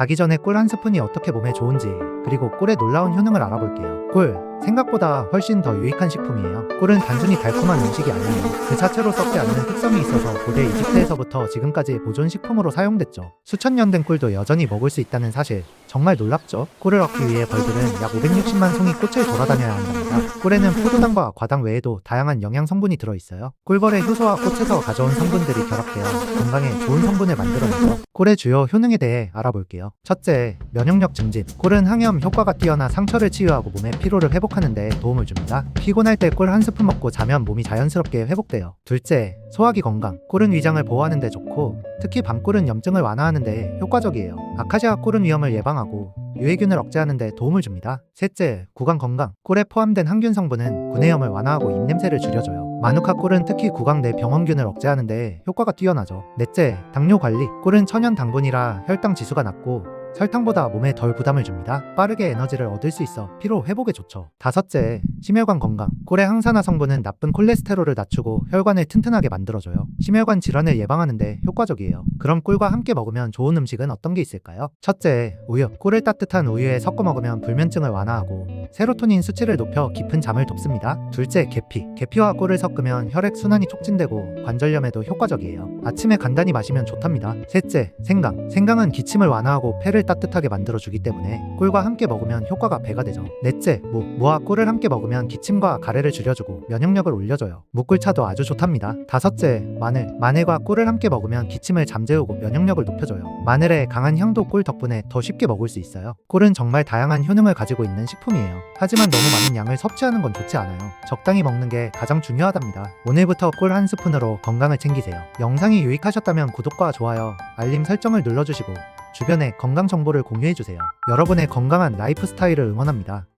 자기 전에 꿀 한 스푼이 어떻게 몸에 좋은지 그리고 꿀의 놀라운 효능을 알아볼게요. 꿀 생각보다 훨씬 더 유익한 식품이에요. 꿀은 단순히 달콤한 음식이 아니에요. 그 자체로 썩지 않는 특성이 있어서 고대 이집트에서부터 지금까지 보존 식품으로 사용됐죠. 수천 년 된 꿀도 여전히 먹을 수 있다는 사실 정말 놀랍죠? 꿀을 얻기 위해 벌들은 약 560만 송이 꽃을 돌아다녀야 한답니다. 꿀에는 포도당과 과당 외에도 다양한 영양 성분이 들어있어요. 꿀벌의 효소와 꽃에서 가져온 성분들이 결합되어 건강에 좋은 성분을 만들어내죠. 꿀의 주요 효능에 대해 알아볼게요. 첫째, 면역력 증진. 꿀은 항염 효과가 뛰어나 상처를 치유하고 몸의 피로를 회복 하는 데 도움을 줍니다. 피곤할 때 꿀 한 스푼 먹고 자면 몸이 자연스럽게 회복돼요. 둘째, 소화기 건강. 꿀은 위장을 보호하는 데 좋고 특히 밤꿀은 염증을 완화하는 데 효과적이에요. 아카시아 꿀은 위염을 예방하고 유해균을 억제하는 데 도움을 줍니다. 셋째, 구강 건강. 꿀에 포함된 항균 성분은 구내염을 완화하고 입냄새를 줄여줘요. 마누카 꿀은 특히 구강 내 병원균을 억제하는 데 효과가 뛰어나죠. 넷째, 당뇨 관리. 꿀은 천연 당분이라 혈당 지수가 낮고 설탕보다 몸에 덜 부담을 줍니다. 빠르게 에너지를 얻을 수 있어 피로 회복에 좋죠. 다섯째, 심혈관 건강. 꿀의 항산화 성분은 나쁜 콜레스테롤을 낮추고 혈관을 튼튼하게 만들어줘요. 심혈관 질환을 예방하는데 효과적이에요. 그럼 꿀과 함께 먹으면 좋은 음식은 어떤 게 있을까요? 첫째, 우유. 꿀을 따뜻한 우유에 섞어 먹으면 불면증을 완화하고 세로토닌 수치를 높여 깊은 잠을 돕습니다. 둘째, 계피. 계피와 꿀을 섞으면 혈액 순환이 촉진되고 관절염에도 효과적이에요. 아침에 간단히 마시면 좋답니다. 셋째, 생강. 생강은 기침을 완화하고 폐를 따뜻하게 만들어주기 때문에 꿀과 함께 먹으면 효과가 배가 되죠. 넷째, 무. 무와 꿀을 함께 먹으면 기침과 가래를 줄여주고 면역력을 올려줘요. 무꿀차도 아주 좋답니다. 다섯째, 마늘. 마늘과 꿀을 함께 먹으면 기침을 잠재우고 면역력을 높여줘요. 마늘의 강한 향도 꿀 덕분에 더 쉽게 먹을 수 있어요. 꿀은 정말 다양한 효능을 가지고 있는 식품이에 요. 하지만 너무 많은 양을 섭취하는 건 좋지 않아요. 적당히 먹는 게 가장 중요하답니다. 오늘부터 꿀 한 스푼으로 건강을 챙기세요. 영상이 유익하셨다면 구독과 좋아요, 알림 설정을 눌러주시고 주변에 건강 정보를 공유해주세요. 여러분의 건강한 라이프 스타일을 응원합니다.